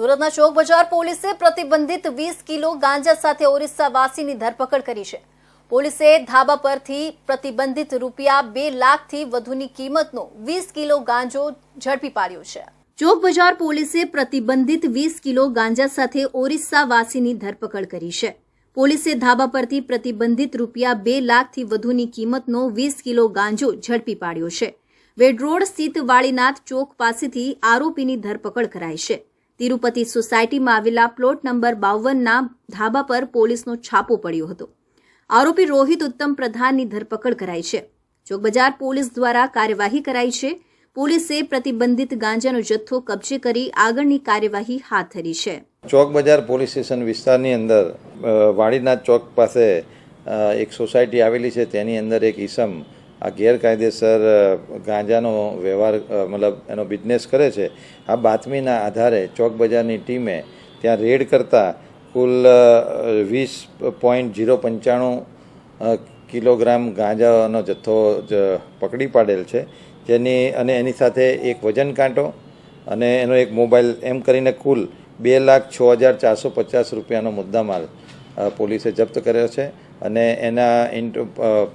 સુરતના ચોક બજાર પોલીસે પ્રતિબંધિત વીસ કિલો ગાંજા સાથે ઓરિસ્સા વાસીની ધરપકડ કરી છે. પોલીસે ધાબા પરથી પ્રતિબંધિત રૂપિયા બે લાખથી વધુની કિંમતનો વીસ કિલો ગાંજો ઝડપી પાડ્યો છે. ચોક બજાર પોલીસે પ્રતિબંધિત વીસ કિલો ગાંજા સાથે ઓરિસ્સા વાસીની ધરપકડ કરી છે. પોલીસે ધાબા પરથી પ્રતિબંધિત રૂપિયા બે લાખથી વધુની કિંમતનો વીસ કિલો ગાંજો ઝડપી પાડ્યો છે. વેડરોડ સ્થિત વાળીનાથ ચોક પાસેથી આરોપીની ધરપકડ કરાઈ છે. તિરુપતિ સોસાયટીમાં આવેલા પ્લોટ નંબર બાવનના ધાબા પર પોલીસનો છાપો પડ્યો હતો. આરોપી રોહિત ઉત્તમ પ્રધાનની ધરપકડ કરાઈ છે. ચોકબજાર પોલીસ દ્વારા કાર્યવાહી કરાઈ છે. પોલીસે પ્રતિબંધિત ગાંજાનો જથ્થો કબજે કરી આગળની કાર્યવાહી હાથ ધરી છે. ચોક બજાર પોલીસ સ્ટેશન વિસ્તારની અંદર વાડીનાથ ચોક પાસે એક સોસાયટી આવેલી છે. તેની અંદર એક ઈસમ આ ગેરકાયદેસર ગાંજાનો વ્યવહાર મતલબ એનો બિઝનેસ કરે છે, આ બાતમીના આધારે ચોક બજારની ટીમે ત્યાં રેડ કરતા કુલ વીસ પોઈન્ટ ઝીરો પંચાણું કિલોગ્રામ ગાંજાનો જથ્થો પકડી પાડેલ છે. જેની, અને એની સાથે એક વજન કાંટો અને એનો એક મોબાઈલ, એમ કરીને કુલ બે લાખ છ હજાર ચારસો પચાસ રૂપિયાનો મુદ્દામાલ પોલીસે જપ્ત કર્યો છે અને એના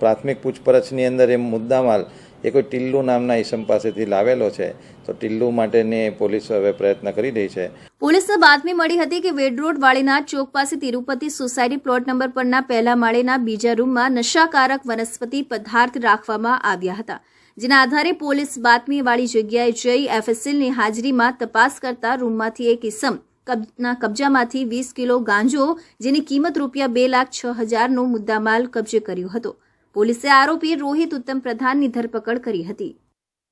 પ્રાથમિક પૂછપરછની અંદર એ મુદ્દામાલ એ કોઈ ટિલ્લુ નામના ઈસમ પાસેથી લાવેલો છે. તો ટિલ્લુ માટેની પોલીસ હવે પ્રયત્ન કરી રહી છે. પોલીસને બાતમી મળી હતી કે વેડ રોડ વાળીના ચોક પાસે તિરુપતિ સોસાયટી પ્લોટ નંબર પરના પહેલા માળેના બીજા રૂમમાં નશાકારક વનસ્પતિ પદાર્થ રાખવામાં આવ્યા હતા, જેના આધારે પોલીસ બાતમીવાળી જગ્યાએ જઈ એફએસએલની હાજરીમાં તપાસ કરતા રૂમમાંથી એક કબ- ના કબજામાંથી વીસ કિલો ગાંજો, જેની કિંમત રૂપિયા બે લાખ છ હજારનો મુદ્દામાલ કબજે કર્યો હતો. પોલીસે આરોપી રોહિત ઉત્તમ પ્રધાનની ધરપકડ કરી હતી.